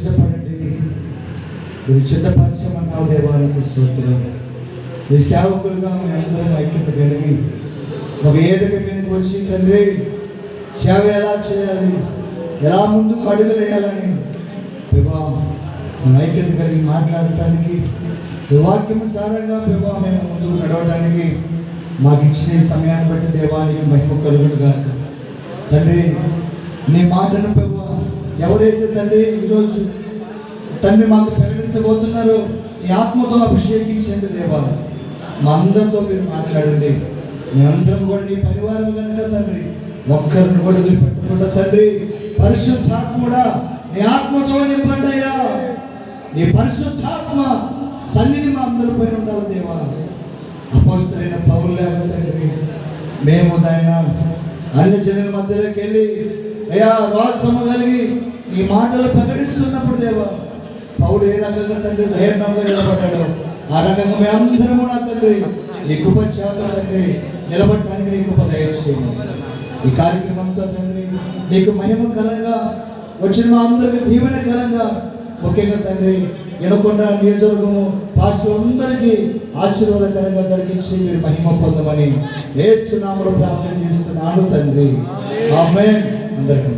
సిద్ధపడండి. మీరు సిద్ధపరచమన్నావు దేవాలకు స్తోత్రం మీ సేవకులుగా మేము అందరం ఐక్యత కలిగి ఒక ఏదక మీదకి వచ్చి తండ్రి సేవ ఎలా చేయాలి? ఎలా ముందుకు అడుగులేయాలని? ప్రభా మన ఐక్యత కలిగి మాట్లాడటానికి ఈ వాక్యం సారంగా ప్రభా మేము ముందుకు నడవడానికి మాకు ఇచ్చిన సమయాన్ని బట్టి దేవానికి మహిమ కలుగును గాక. తండ్రి నీ మాటను ప్రభా ఎవరైతే తండ్రి ఈరోజు తండ్రి మాకు ప్రకటించబోతున్నారో ఈ ఆత్మతో అభిషేకించండి దేవా. మా అందరితో మీరు మాట్లాడండి. మీ అందరం కూడా నీ పరివారం కనుక తండ్రి ఒక్కరిని కూడా వదిలిపెట్టకుండా తండ్రి పరిశుద్ధాత్మ కూడా నీ ఆత్మతో నింపండయ్యా. నీ పరిశుద్ధాత్మ సన్నిధి మా అందరి పైన ఉండాలి దేవా. అపోస్తులైన పౌరులు లేక తండ్రి మేము నాయన అన్ని జనుల మధ్యలోకి వెళ్ళి అయ్యా రాష్ట్రము కలిగి ఈ మాటలు ప్రకటిస్తున్నప్పుడు దేవా పౌడు ఏ రకంగా తండ్రి ధైర్యంగా నిలబడ్డాడు ఆ రకంగా మేము అందరము నా తండ్రి నీ కృప చేత తండ్రి నిలబడటానికి నీ కృప దయచేయండి ఈ కార్యక్రమంతో తండ్రి నీకు మహిమకరంగా వచ్చిన మా అందరికీ దీవెనకరంగా ముఖ్యంగా తండ్రి ఎనకొండ నియోజకవర్గము పాస్టర్ అందరికీ ఆశీర్వాదకరంగా జరిగించి మీరు మహిమ పొందమని ఏసునామలో ప్రార్థన చేస్తున్నాను తండ్రి. ఆమె అందరికీ